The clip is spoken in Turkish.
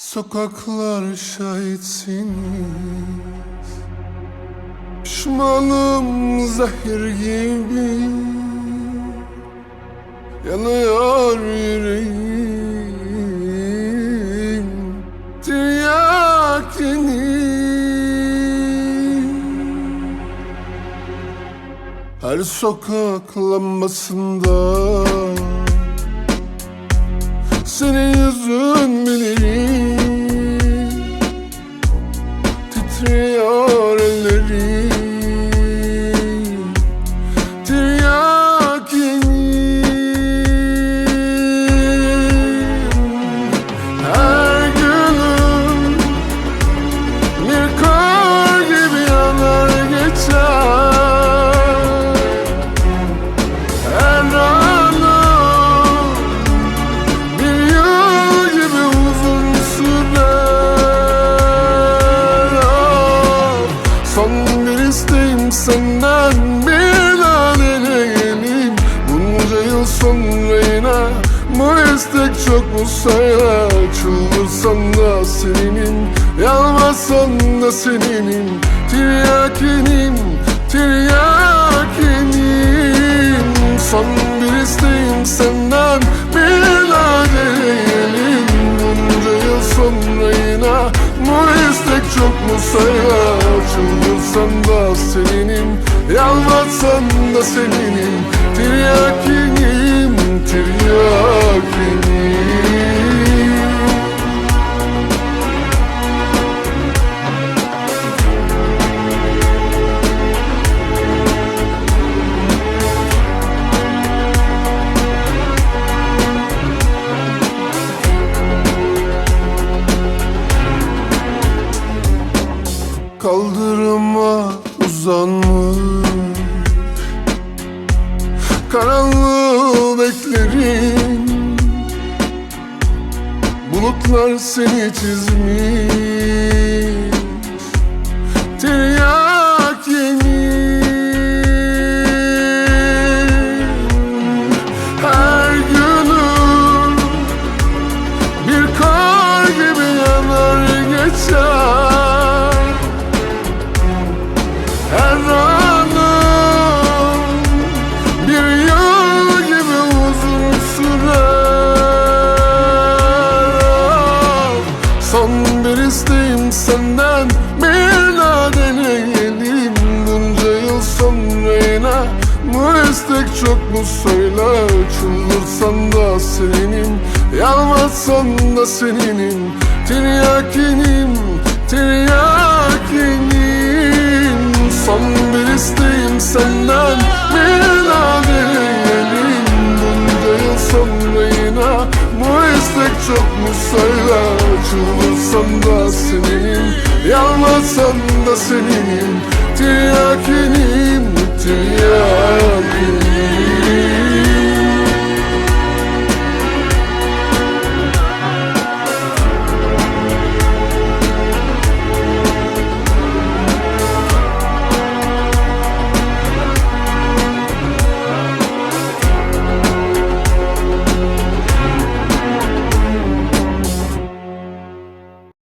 Sokaklar şahitsiniz Pişmanım zehir gibi. Yanıyor yüreğim. Tiryakini Her sokak lambasında senin yüzün Titriyor Son bir isteğim senden bir daha deneyelim Bunca yıl sonra yine bu istek çok mu sayla Çıldırsan da seninim. Yalvarsan da seninim. Tiryakinim, tiryakinim. Son bir isteğim senden bir daha deneyelim Bunca yıl sonra yine bu istek çok mu sayla Çıldırsan da seninim Yalvarsan da seninim. Tiryakinim, tiryakinim uzanmış Karanlığı beklerim Bulutlar seni çizmiş Tiryak yemin Her günüm bir kar gibi yanar geçer çok mu söyle Çıldırsan da seninim Yalvarsan da seninim Tiryakinim, tiryakinim. Son bir isteğim senden bir daha deneyelim Bunca yıl sonra yine bu istek çok mu söyle Çıldırsan da seninim Yalvarsan da seninim Tiryakinim,